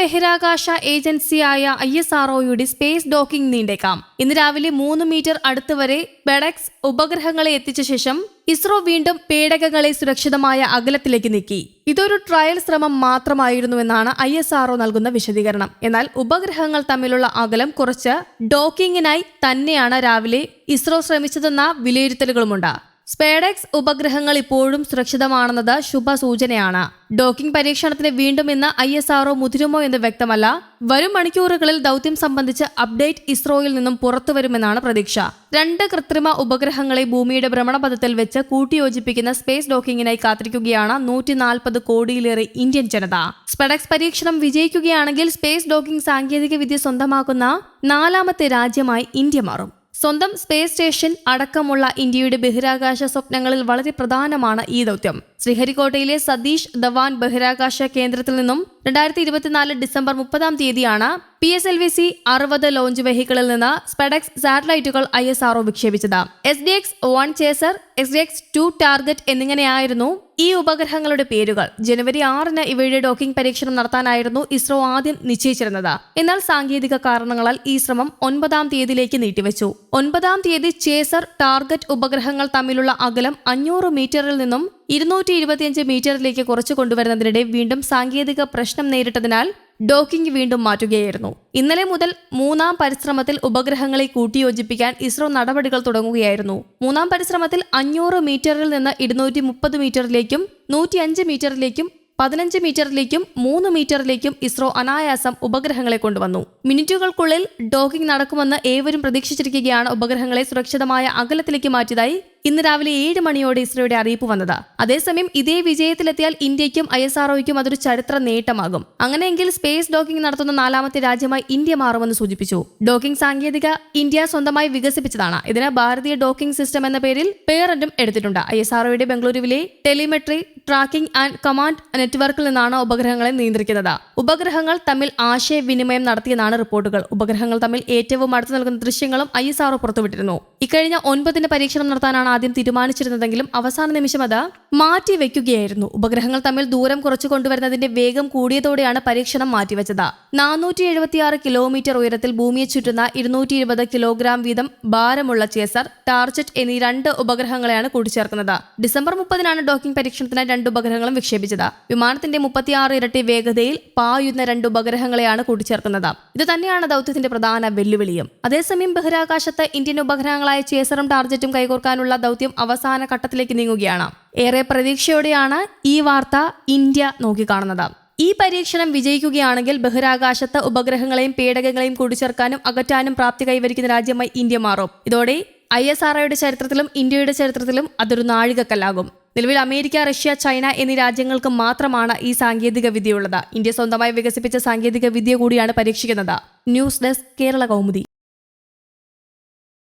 ബഹിരാകാശ ഏജൻസിയായ ഐ എസ് ആർഒയുടെ സ്പേസ് ഡോക്കിംഗ് നീണ്ടേക്കാം. ഇന്ന് രാവിലെ മൂന്ന് മീറ്റർ അടുത്ത് വരെ ബെഡക്സ് ഉപഗ്രഹങ്ങളെ എത്തിച്ച ശേഷം ഇസ്രോ വീണ്ടും പേടകങ്ങളെ സുരക്ഷിതമായ അകലത്തിലേക്ക് നീക്കി. ഇതൊരു ട്രയൽ ശ്രമം മാത്രമായിരുന്നുവെന്നാണ് ഐ എസ് ആർഒ നൽകുന്ന വിശദീകരണം. എന്നാൽ ഉപഗ്രഹങ്ങൾ തമ്മിലുള്ള അകലം കുറച്ച് ഡോക്കിങ്ങിനായി തന്നെയാണ് രാവിലെ ഇസ്രോ ശ്രമിച്ചതെന്ന വിലയിരുത്തലുകളുമുണ്ട്. സ്പേഡെക്സ് ഉപഗ്രഹങ്ങൾ ഇപ്പോഴും സുരക്ഷിതമാണെന്നത് ശുഭസൂചനയാണ്. ഡോക്കിംഗ് പരീക്ഷണത്തിന് വീണ്ടും ഇന്ന് ഐ എസ് ആർഒ മുതിരുമോ എന്ന് വ്യക്തമല്ല. വരും മണിക്കൂറുകളിൽ ദൗത്യം സംബന്ധിച്ച് അപ്ഡേറ്റ് ഇസ്രോയിൽ നിന്നും പുറത്തുവരുമെന്നാണ് പ്രതീക്ഷ. രണ്ട് കൃത്രിമ ഉപഗ്രഹങ്ങളെ ഭൂമിയുടെ ഭ്രമണപഥത്തിൽ വെച്ച് കൂട്ടിയോജിപ്പിക്കുന്ന സ്പേസ് ഡോക്കിങ്ങിനായി കാത്തിരിക്കുകയാണ് നൂറ്റി നാൽപ്പത് കോടിയിലേറെ ഇന്ത്യൻ ജനത. സ്പെഡക്സ് പരീക്ഷണം വിജയിക്കുകയാണെങ്കിൽ സ്പേസ് ഡോക്കിംഗ് സാങ്കേതികവിദ്യ സ്വന്തമാക്കുന്ന നാലാമത്തെ രാജ്യമായി ഇന്ത്യ മാറും. സ്വന്തം സ്പേസ് സ്റ്റേഷൻ അടക്കമുള്ള ഇന്ത്യയുടെ ബഹിരാകാശ സ്വപ്നങ്ങളിൽ വളരെ പ്രധാനമാണ് ഈ ദൗത്യം. ശ്രീഹരിക്കോട്ടയിലെ സതീഷ് ധവാൻ ബഹിരാകാശ കേന്ദ്രത്തിൽ നിന്നും രണ്ടായിരത്തി ഇരുപത്തിനാല് ഡിസംബർ മുപ്പതാം തീയതിയാണ് P S L V C അറുപത് ലോഞ്ച് വെഹിക്കിളിൽ നിന്ന് സ്പെഡക്സ് സാറ്റലൈറ്റുകൾ I S R O വിക്ഷേപിച്ചത്. S D X one chaser S D X two target എന്നിങ്ങനെയായിരുന്നു ഈ ഉപഗ്രഹങ്ങളുടെ പേരുകൾ. ജനുവരി ആറിന് ഇവയുടെ ഡോക്കിംഗ് പരീക്ഷണം നടത്താനായിരുന്നു ഇസ്രോ ആദ്യം നിശ്ചയിച്ചിരുന്നത്. എന്നാൽ സാങ്കേതിക കാരണങ്ങളാൽ ഈ ശ്രമം ഒൻപതാം തീയതിയിലേക്ക് നീട്ടിവെച്ചു. ഒൻപതാം തീയതി ചേസർ ടാർഗറ്റ് ഉപഗ്രഹങ്ങൾ തമ്മിലുള്ള അകലം അഞ്ഞൂറ് മീറ്ററിൽ നിന്നും ഇരുന്നൂറ്റി ഇരുപത്തിയഞ്ച് മീറ്ററിലേക്ക് കുറച്ചു കൊണ്ടുവരുന്നതിനിടെ വീണ്ടും സാങ്കേതിക പ്രശ്നം നേരിട്ടതിനാൽ ഡോക്കിംഗ് വീണ്ടും മാറ്റുകയായിരുന്നു. ഇന്നലെ മുതൽ മൂന്നാം പരിശ്രമത്തിൽ ഉപഗ്രഹങ്ങളെ കൂട്ടിയോജിപ്പിക്കാൻ ഇസ്രോ നടപടികൾ തുടങ്ങുകയായിരുന്നു. മൂന്നാം പരിശ്രമത്തിൽ അഞ്ഞൂറ് മീറ്ററിൽ നിന്ന് ഇരുന്നൂറ്റി മുപ്പത് മീറ്ററിലേക്കും നൂറ്റിയഞ്ച് മീറ്ററിലേക്കും പതിനഞ്ച് മീറ്ററിലേക്കും മൂന്ന് മീറ്ററിലേക്കും ഇസ്രോ അനായാസം ഉപഗ്രഹങ്ങളെ കൊണ്ടുവന്നു. മിനിറ്റുകൾക്കുള്ളിൽ ഡോക്കിംഗ് നടക്കുമെന്ന് ഏവരും പ്രതീക്ഷിച്ചിരിക്കുകയാണ്. ഉപഗ്രഹങ്ങളെ സുരക്ഷിതമായ അകലത്തിലേക്ക് മാറ്റിയതായി ഇന്ന് രാവിലെ ഏഴ് മണിയോടെ ഇസ്രോയുടെ അറിയിപ്പ് വന്നത്. അതേസമയം ഇതേ വിജയത്തിലെത്തിയാൽ ഇന്ത്യയ്ക്കും ഐ എസ് ആർഒയ്ക്കും അതൊരു ചരിത്ര നേട്ടമാകും. അങ്ങനെയെങ്കിൽ സ്പേസ് ഡോക്കിംഗ് നടത്തുന്ന നാലാമത്തെ രാജ്യമായി ഇന്ത്യ മാറുമെന്ന് സൂചിപ്പിച്ചു. ഡോക്കിംഗ് സാങ്കേതിക ഇന്ത്യ സ്വന്തമായി വികസിപ്പിച്ചതാണ്. ഇതിന് ഭാരതീയ ഡോക്കിംഗ് സിസ്റ്റം എന്ന പേരിൽ പേറന്റും എടുത്തിട്ടുണ്ട്. ഐ എസ് ആർഒയുടെ ബംഗളൂരുവിലെ ടെലിമെട്രി ട്രാക്കിംഗ് ആൻഡ് കമാൻഡ് നെറ്റ്വർക്കിൽ നിന്നാണ് ഉപഗ്രഹങ്ങളെ നിയന്ത്രിക്കുന്നത്. ഉപഗ്രഹങ്ങൾ തമ്മിൽ ആശയവിനിമയം നടത്തിയെന്നാണ് റിപ്പോർട്ടുകൾ. ഉപഗ്രഹങ്ങൾ തമ്മിൽ ഏറ്റവും അടുത്ത് നൽകുന്ന ദൃശ്യങ്ങളും ഐ എസ് ആർഒ പുറത്തുവിട്ടിരുന്നു. ഇക്കഴിഞ്ഞ ഒൻപതിന് പരീക്ഷണം നടത്താനാണ് ആദ്യം തീരുമാനിച്ചിരുന്നതെങ്കിലും അവസാന നിമിഷം അത് മാറ്റിവെക്കുകയായിരുന്നു. ഉപഗ്രഹങ്ങൾ തമ്മിൽ ദൂരം കുറച്ചു കൊണ്ടുവരുന്നതിന്റെ വേഗം കൂടിയതോടെയാണ് പരീക്ഷണം മാറ്റിവെച്ചത്. നാനൂറ്റി എഴുപത്തിയാറ് കിലോമീറ്റർ ഉയരത്തിൽ ഭൂമിയെ ചുറ്റുന്ന ഇരുന്നൂറ്റി ഇരുപത് കിലോഗ്രാം വീതം ഭാരമുള്ള ചേസർ ടാർജറ്റ് എന്നീ രണ്ട് ഉപഗ്രഹങ്ങളെയാണ് കൂട്ടിച്ചേർക്കുന്നത്. ഡിസംബർ മുപ്പതിനാണ് ഡോക്കിംഗ് പരീക്ഷണത്തിനായി രണ്ട് ഉപഗ്രഹങ്ങളും വിക്ഷേപിച്ചത്. വിമാനത്തിന്റെ മുപ്പത്തിയാറ് ഇരട്ടി വേഗതയിൽ പായുന്ന രണ്ട് ഉപഗ്രഹങ്ങളെയാണ് കൂട്ടിച്ചേർക്കുന്നത്. ഇത് തന്നെയാണ് ദൗത്യത്തിന്റെ പ്രധാന വെല്ലുവിളിയും. അതേസമയം ബഹിരാകാശത്ത് ഇന്ത്യൻ ഉപഗ്രഹങ്ങളായ ചേസറും ടാർജറ്റും കൈകോർക്കാനുള്ള ദൗത്യം അവസാന ഘട്ടത്തിലേക്ക് നീങ്ങുകയാണ്. ഏറെ പ്രതീക്ഷയോടെയാണ് ഈ വാർത്ത ഇന്ത്യ നോക്കിക്കാണുന്നത് ഈ പരീക്ഷണം വിജയിക്കുകയാണെങ്കിൽ ബഹിരാകാശത്ത് ഉപഗ്രഹങ്ങളെയും പേടകങ്ങളെയും കൂട്ടിച്ചേർക്കാനും അകറ്റാനും പ്രാപ്തി കൈവരിക്കുന്ന രാജ്യമായി ഇന്ത്യ മാറും. ഇതോടെ ഐ എസ് ആർഒയുടെ ചരിത്രത്തിലും ഇന്ത്യയുടെ ചരിത്രത്തിലും അതൊരു നാഴികക്കല്ലാകും. നിലവിൽ അമേരിക്ക റഷ്യ ചൈന എന്നീ രാജ്യങ്ങൾക്ക് മാത്രമാണ് ഈ സാങ്കേതിക വിദ്യയുള്ളത്. ഇന്ത്യ സ്വന്തമായി വികസിപ്പിച്ച സാങ്കേതിക വിദ്യ കൂടിയാണ് പരീക്ഷിക്കുന്നത്. News desk Kerala Kaumudi.